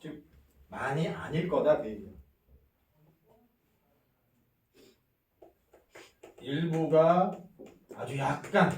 즉 많이 아닐 거다 그 얘기야. 일부가 아주 약간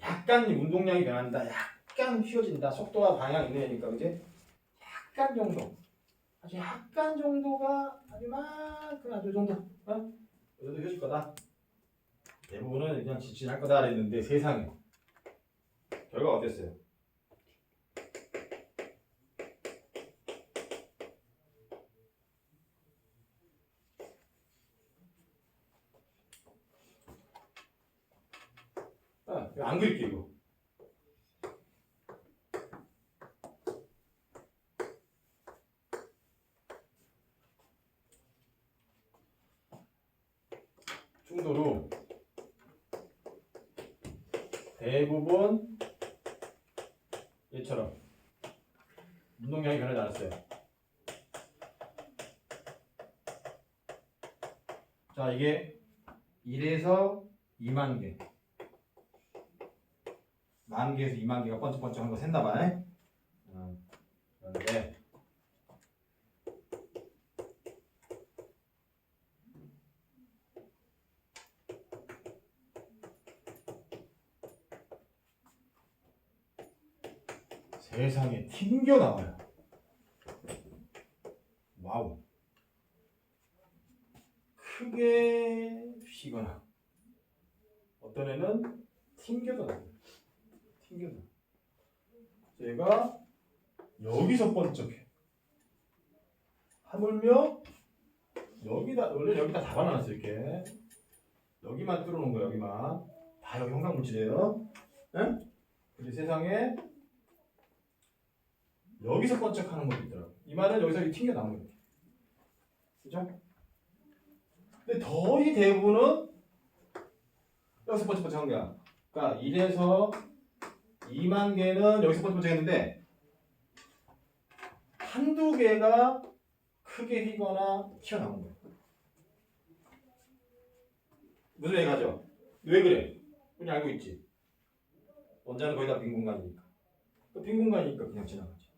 약간 운동량이 변한다. 약간 휘어진다. 속도와 방향 있는 애니까 그지? 약간 정도. 아주 약간 정도가 아주 만큼 아주 정도. 어? 그래도 휘어질 거다. 대부분은 그냥 지진할 거다 그랬는데 세상에 결과 어땠어요? 안 그릴게 이거. 중도로 대부분 얘처럼 운동량이 변하지 않았어요. 자 이게 1에서 2만 개. 만 개에서 2만 개가 번쩍번쩍한 거 샜나 봐요. 어, 그런데 세상에 튕겨 나와요. 와우. 크게 휘거나 어떤 애는 튕겨도 나와요. 튕겨도. 얘가 여기서 번쩍해. 하물며 여기다 원래 여기다 다 발라놨어 이렇게. 여기만 뚫어놓은 거야 여기만. 다 여기 형광물질이에요. 응? 근데 세상에 여기서 번쩍하는 것도 있더라고. 이 말은 여기서 이렇게 튕겨 나오는 거야. 그죠? 근데 거의 대부분은 여기서 번쩍번쩍한 거야. 그러니까 1에서 2만 개는 여기서 번쩍번쩍했는데 한두 개가 크게 휘거나 튀어나온 거야. 무슨 얘기 하죠? 왜 그래? 그냥 알고 있지. 원자는 거의 다 빈 공간이니까. 그빈 공간이니까 그냥 지나가지.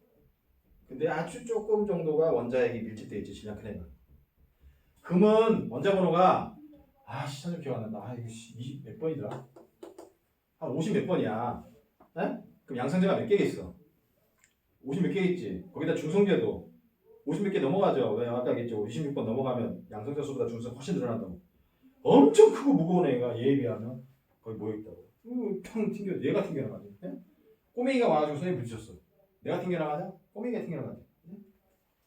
근데 아주 조금 정도가 원자핵이 밀집되어 있지 질량 큰 애는. 금은 원자 번호가 아 시차 좀 기억 안 난다. 아 이거 20몇 번이더라? 한 50 몇 번이야. 에? 그럼 양성제가 몇 개겠어? 50 몇 개겠지. 거기다 중성제도 50 몇 개 넘어가죠. 왜 아까 얘기했죠. 26번 넘어가면 양성제 수보다 중성 훨씬 늘어난다고. 엄청 크고 무거운 애가 얘에 비하면 거의 모여 있다고. 음, 평 튕겨 얘가 튕겨 나가지. 예? 꼬맹이가 와가지고 손에 부딪혔어. 내가 튕겨 나가냐? 꼬맹이가 튕겨 나가지. 예?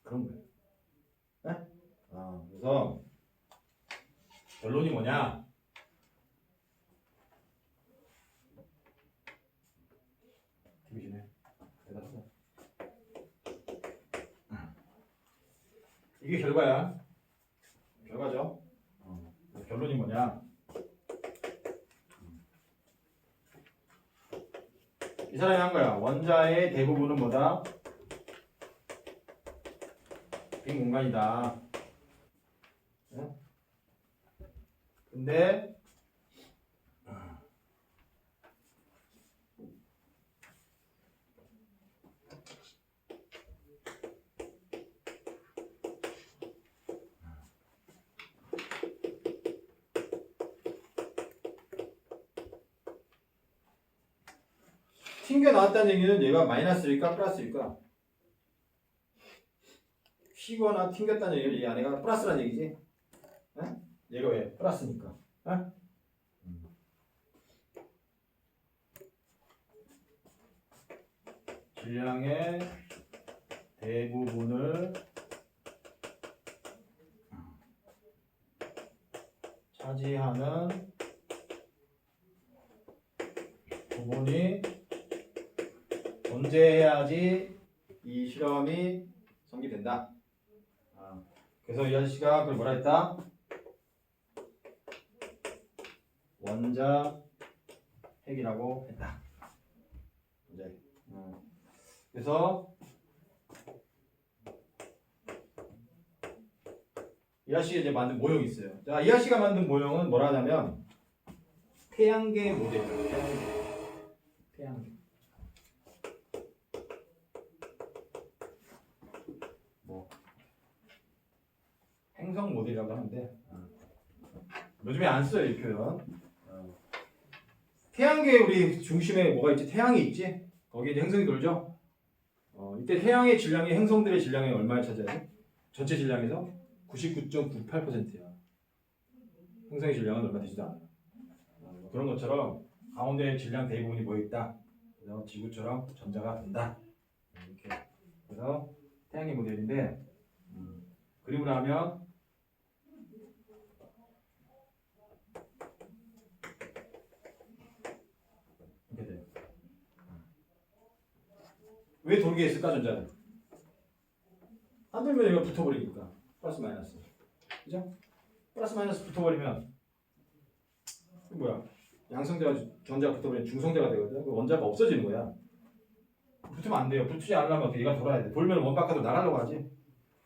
그런 거예요. 예? 아, 그래서 결론이 뭐냐? TV시네. 대단하다. 이게 결과야. 결과죠. 어, 결론이 뭐냐? 이 사람이 한 거야. 원자의 대부분은 뭐다? 빈 공간이다. 응? 근데 튕겨 나왔다는 얘기는 얘가 마이너스일까 플러스일까? 휘거나 튕겼다는 얘기는 이 안에가 플러스라는 얘기지? 에? 얘가 왜? 플러스니까. 에? 음. 질량의 대부분을 해야지 이 실험이 성립된다. 아, 그래서 이 아저씨가 그걸 뭐라 했다? 원자 핵이라고 했다. 핵. 음. 그래서 이 아저씨가 이제 만든 모형이 있어요. 자, 이 아저씨가 만든 모형은 뭐라 하냐면 태양계. 태양계. 태양계. 행성 하는데 어. 요즘에 안 써요 이 표현. 어. 태양계에 우리 중심에 뭐가 있지? 태양이 있지? 거기에 행성이 돌죠. 어, 이때 태양의 질량이 행성들의 질량의 얼마를 차지하지? 전체 질량에서 99.98%야. 행성의 질량은 얼마 되지도 않아. 어, 그런 것처럼 가운데 질량 대부분이 모여 있다. 그래서 지구처럼 전자가 된다. 이렇게. 그래서 태양의 모델인데 음, 그림으로 하면 이렇게 돼요. 왜 돌게 했을까 전자는? 안 돌면 이거 붙어버리니까 플러스 마이너스 그죠? 플러스 마이너스 붙어버리면 뭐야? 양성자가 전자가 붙어버리면 중성자가 되거든. 그 원자가 없어지는 거야. 붙으면 안 돼요. 붙지 않으려면 어떻게 얘가 돌아야 돼. 돌면 원 바깥으로 나가려고 하지.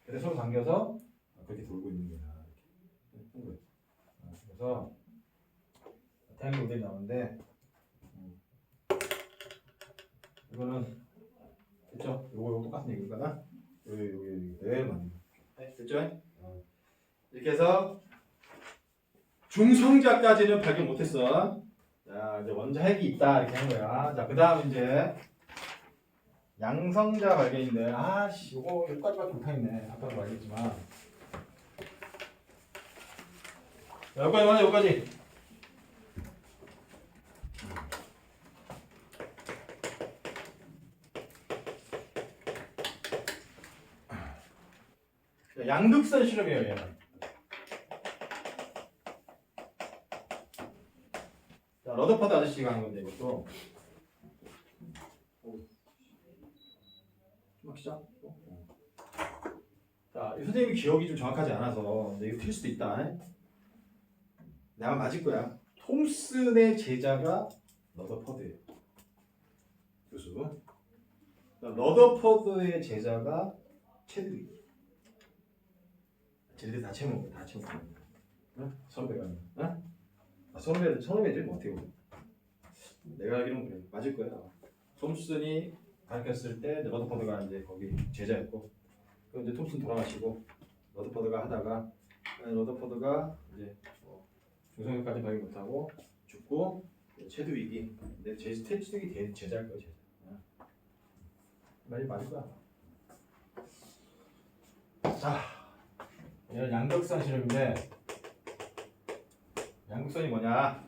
그래서 서로 당겨서 그렇게 돌고 있는 거야. 이렇게 한 거예요. 어, 그래서 태양의 모델이 나오는데 음. 이거는 됐죠? 요거 요거 똑같은 얘기니까 여기 여기 여기 네 맞네. 네, 됐죠? 어. 이렇게 해서 중성자까지는 발견 못했어. 자 이제 원자 핵이 있다 이렇게 한 거야. 자 그다음 이제 양성자 발견인데 아씨 요거 여기까지밖에 못하겠네. 아까도 말했지만 자, 여기까지만 해 여기까지. 양극선 실험이에요 얘는. 자 러더퍼드 아저씨가 한 건데 이것도. 막시자. 자, 이 선생님이 기억이 좀 정확하지 않아서 이거 틀릴 수도 있다. 내가 맞을 거야. 톰슨의 제자가 러더퍼드예요. 교수. 자, 러더퍼드의 제자가 체드윅. 쟤들 다 채먹어, 다 채먹어. 응? 선배가. 응? 아, 선배, 선배들 뭐 어떻게 보면. 내가 알기로는 그래. 맞을 거야. 톰슨이 가르쳤을 때 이제 러드퍼드가 이제 거기 제자였고 그 이제 톰슨 돌아가시고 러드퍼드가 하다가 러드퍼드가 이제 뭐 중성형까지 발견 못하고 죽고 체드윅이 근데 제 체드윅이 대- 제자일 거야 제자. 응. 말이 맞을 거야. 자, 얘는 양극선 실험인데 양극선이 뭐냐?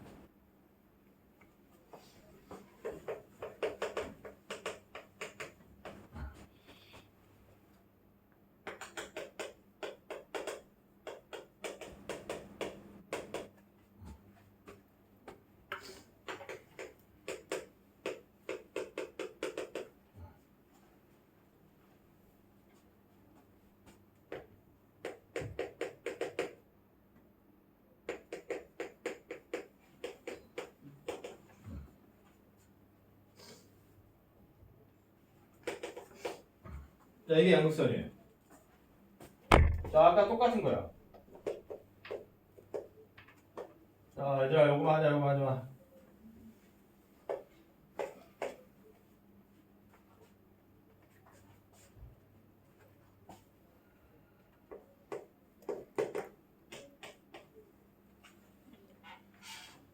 자 이게 양극선이에요. 자 아까 똑같은 거야. 자 얘들아 요거만 하자 요거만 마.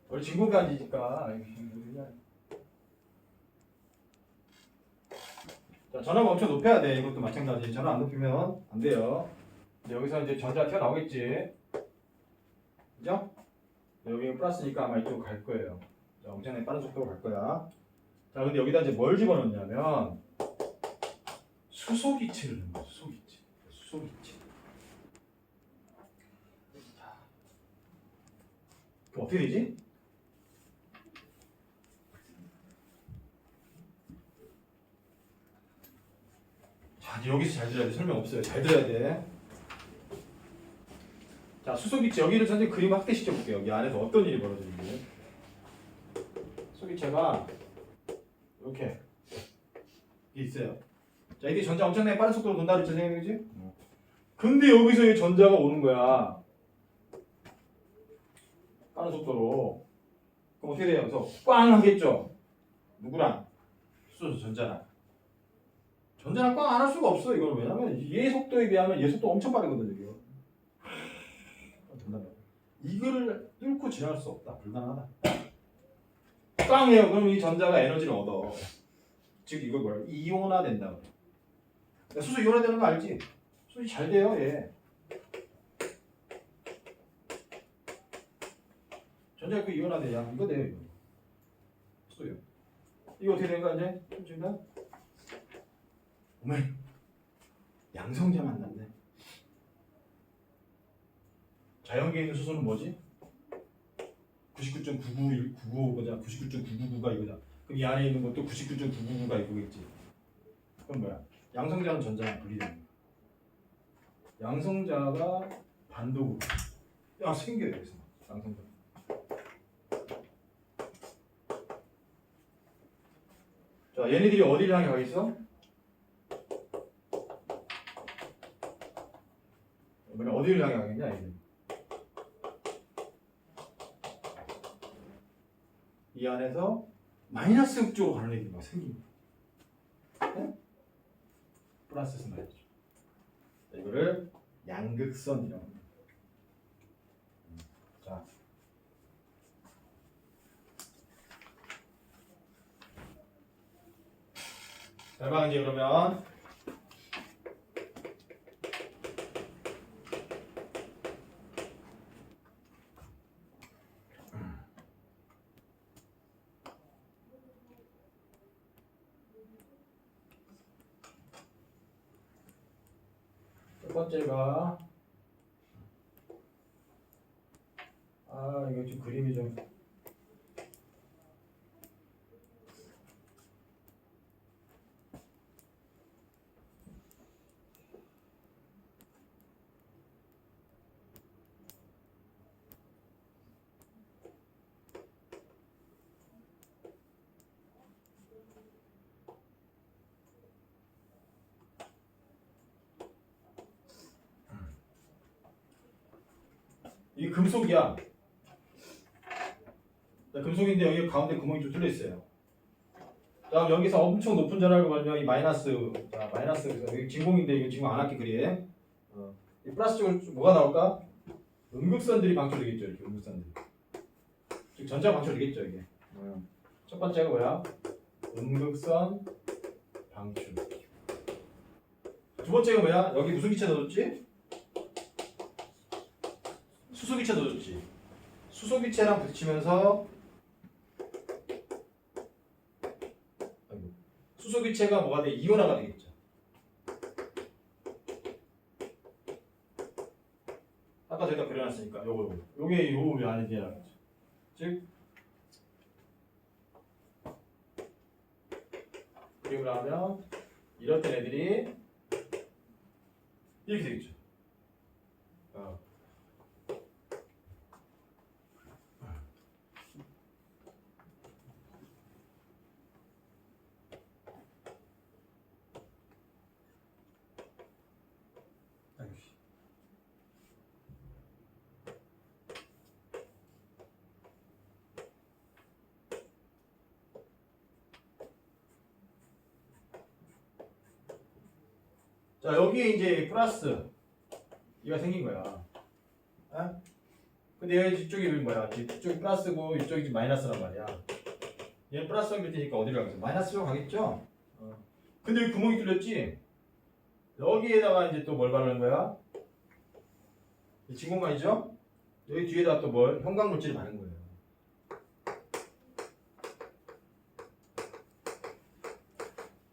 우리 진공관지니까 자, 전압 엄청 높여야 돼. 이것도 마찬가지. 전압 안 높이면 안 돼요. 여기서 이제 전자 튀어나오겠지. 그죠? 여기 플러스니까 아마 이쪽으로 갈 거예요. 자, 엄청나게 빠른 속도로 갈 거야. 자, 근데 여기다 이제 뭘 집어넣냐면 수소기체를 넣는 거야. 수소기체. 수소기체. 자, 어떻게 되지? 자, 이제 여기서 잘 들어야 돼. 설명 없어요. 잘 들어야 돼. 자, 수소기체 여기를 선생님 그림 확대시켜 볼게요. 여기 안에서 어떤 일이 벌어지는지. 수소기체가 이렇게 있어요. 자, 이게 전자 엄청나게 빠른 속도로 돈다 그랬죠, 선생님, 그지? 근데 여기서 이 전자가 오는 거야. 빠른 속도로. 그럼 어떻게 돼요? 그래서 꽝 하겠죠? 누구랑? 수소 전자랑. 전자랑 꽝 안 할 수가 없어 이거는 왜냐면 얘 속도에 비하면 얘 속도 엄청 빠르거든 이게 이거를 뚫고 지나갈 수 없다. 불가능하다. 빵해요. 그럼 이 전자가 에너지를 얻어. 즉 이걸 뭐야? 이온화 된다. 그래. 수소 이온화 되는 거 알지? 수소 잘 돼요, 얘. 전자 그 이온화 돼야 이거 돼요, 이거. 수소요. 이거 어떻게 된 거야 이제? 지금 어머, 양성자 만났네. 자연계에 있는 수소는 뭐지? 99.99199가 99.999가 이거다. 그럼 이 안에 있는 것도 99.999가 이거겠지. 그럼 뭐야? 양성자는 전자랑 분리되는 거야. 양성자가 반도구. 야 생겨요 여기서 양성자. 자 얘네들이 어디를 향해 가 있어? 뭐냐 어디를 향해 가겠냐 얘들. 이 안에서 마이너스 극쪽으로 가는 애들이 막 생깁니다. 네? 플러스에서. 자, 이거를 양극선이라고 합니다. 음, 자. 자, 봐 이제 그러면 첫 번째가 아 이거 지금 그림이 좀 이게 금속이야. 자, 금속인데 여기 가운데 구멍이 좀 뚫려 있어요. 자, 여기서 엄청 높은 전압을 걸면 이 마이너스, 자, 마이너스, 여기 진공인데 이거 지금 안 할게 그리. 어. 이 플러스 쪽으로 좀 뭐가 나올까? 음극선들이 방출되겠죠, 이렇게 음극선들이. 즉 전자 방출되겠죠, 이게. 어. 첫 번째가 뭐야? 음극선 방출. 두 번째가 뭐야? 여기 무슨 기체 넣었지? 수소기체 넣어줬지. 수소기체랑 아이고. 수소기체가 뭐가 돼? 이온화가 되겠죠. 아까 저기다 그려놨으니까 요거 요거 요게 요 안에 들어가겠죠. 즉 그림을 하면 이럴 때 애들이 이렇게 되겠죠. 어. 아이고, 씨. 자 여기에 이제 플러스 이가 생긴 거야. 아? 근데 여기 이쪽이 뭐야? 이쪽이 플러스고 이쪽이 마이너스란 말이야. 얘는 플러스 연결 되니까 어디로 가겠어? 마이너스로 가겠죠? 어. 근데 여기 구멍이 뚫렸지? 여기에다가 이제 또 뭘 바르는 거야? 이 진공관이죠? 여기 뒤에다 또 뭘? 형광 물질을 바르는 거예요.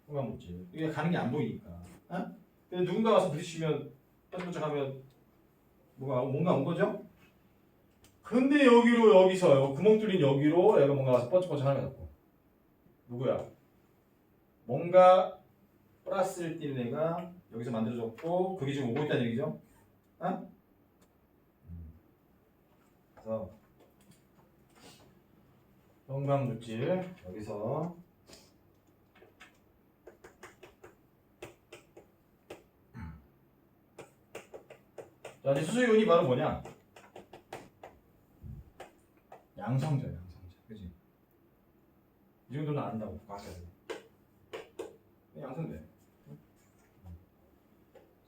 형광 물질. 이게 가는 게 안 보이니까. 어? 근데 누군가 와서 부딪히면 뻔쩍하면 뭐가 뭔가 온 거죠? 근데 여기로 여기서 구멍 뚫린 여기로 얘가 뭔가 와서 뻔쩍뻔쩍 하는 거고 누구야? 뭔가 플러스를 띠는 애가 여기서 만들어졌고 그게 지금 오고 있다는 얘기죠? 어? 그래서 형광물질 여기서 자 이제 수소이온이 바로 뭐냐? 양성자 양성자 그지? 이 정도는 안다고 과학자들 양성돼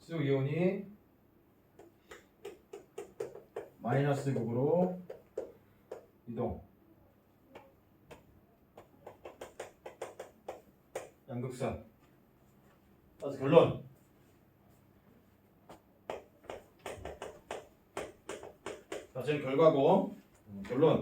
수소이온이 마이너스 극으로 이동. 양극선. 따라서 결론. 자, 지금 결과고 음, 결론.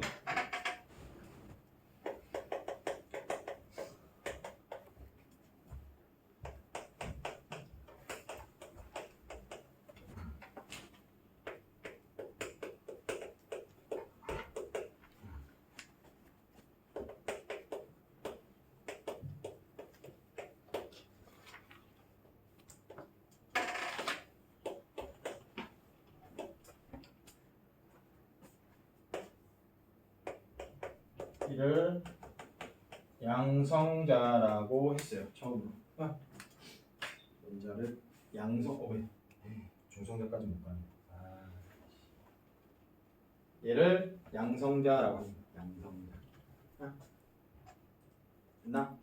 이를 양성자라고 했어요. 처음으로. 아. 원자를 양성 어 왜? 중성자까지 못 가네. 아. 얘를 양성자라고 합니다. 양성자. 아. 됐나?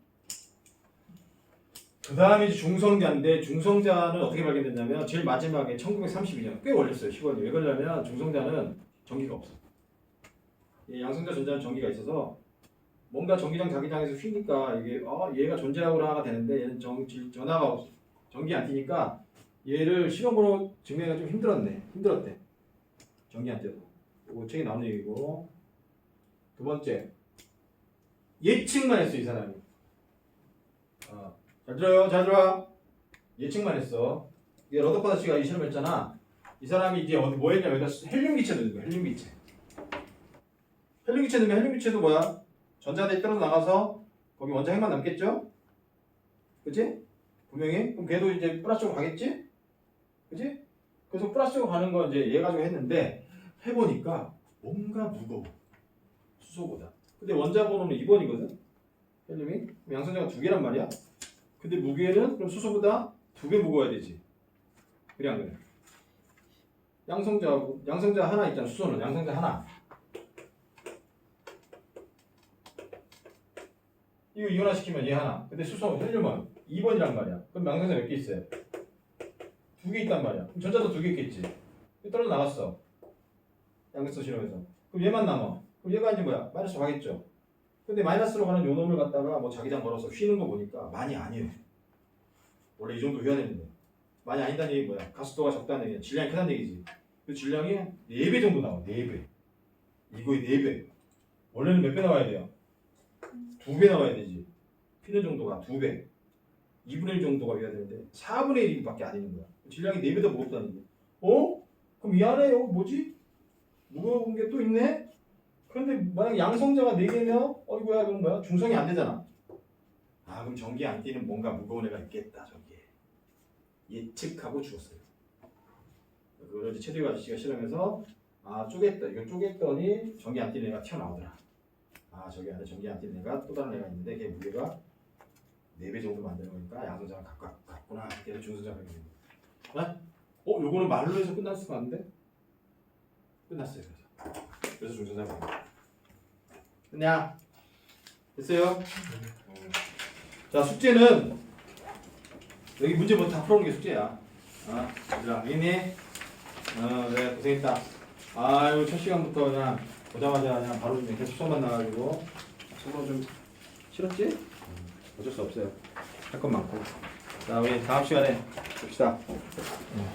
그 다음에 이제 중성자인데 중성자는 어떻게 발견됐냐면 제일 마지막에 1932년 꽤 걸렸어요 시간이 왜 그러냐면 중성자는 전기가 없어 이 양성자 전자는 전기가 있어서 뭔가 전기장 자기장에서 휘니까 이게 어 얘가 전자하고 하나가 되는데 얘는 전, 지- 전화가 없, 전기 안 튀니까 얘를 실험으로 증명하기가 좀 힘들었네. 힘들었대. 전기 안 튀어도. 이거 책에 나오는 얘기고. 두 번째. 예측만 했어 이 사람이. 어, 잘 들어요 잘 들어와. 예측만 했어. 이게 러더파더 씨가 이 실험했잖아. 이 사람이 이제 어디 뭐 했냐면 헬륨 기체 넣는 거야 헬륨 기체 헬륨 기체 넣으면 헬륨 기체도 뭐야 전자들이 떨어져 나가서 거기 원자 핵만 남겠죠? 그치? 분명히? 그럼 걔도 이제 플러스 쪽으로 가겠지? 그치? 그래서 플러스 쪽으로 가는 거 이제 얘 가지고 했는데 해보니까 뭔가 무거워 수소보다 근데 원자 번호는 2번이거든? 헬륨이? 양성자가 두 개란 말이야 근데 무게는 그럼 수소보다 두배 무거워야 되지 그래 안 그래? 양성자하고 양성자 하나 있잖아 수소는 양성자 하나 이거 이온화시키면 얘 하나. 근데 수소 헬륨은 2번이란 말이야. 그럼 양성자 몇 개 있어요? 두 개 있단 말이야. 그럼 전자도 두 개 있겠지. 떨어져 나갔어. 양극선 실험에서. 그럼 얘만 남아. 그럼 얘가 이제 뭐야? 마이너스 가겠죠. 근데 마이너스로 가는 요 놈을 갖다가 뭐 자기장 걸어서 휘는 거 보니까 많이 아니에요. 원래 이 정도 휘어야 되는데. 많이 아니다는 얘기 뭐야? 가속도가 적다는 얘기야. 질량이 크다는 얘기지. 그 질량이 4배 정도 나와. 4배. 이거의 4배. 원래는 몇 배 나와야 돼요? 두 배 나와야 되지. 피는 정도가 두 배. 2분의 1 정도가 돼야 되는데 4분의 1밖에 안 있는 거야. 질량이 4배 더 무겁다는 게. 어? 그럼 이 안에 요 뭐지? 무거운 게 또 있네? 그런데 만약 양성자가 4개면 어이구야 그럼 뭐야? 중성이 안 되잖아. 아 그럼 전기 안 뛰는 뭔가 무거운 애가 있겠다 저기에. 예측하고 죽었어요. 그걸 이제 최대휘 아저씨가 실험해서 아 쪼갰다. 이거 쪼갰더니 전기 안 뛰는 애가 튀어나오더라. 아 저기 안에 전기 안 뛰는 애가 또 다른 애가 있는데 걔 무게가 4배 정도 만드는 거니까 양성자가 각각 같구나 걔를 중성자가 되는 거야 어? 요거는 말로 해서 끝날 수가 없는데? 끝났어요 그래서 그래서 되는 거야 됐냐? 됐어요? 자 숙제는 여기 문제 뭐 다 풀어오는 게 숙제야 아 얘들아 알겠니? 어 그래 고생했다 아유 첫 시간부터 그냥 보자마자 그냥 바로 계속 수업만 나가지고 수업 좀 싫었지? 어쩔 수 없어요. 할 건 많고. 자, 우리 다음 시간에 봅시다. 음.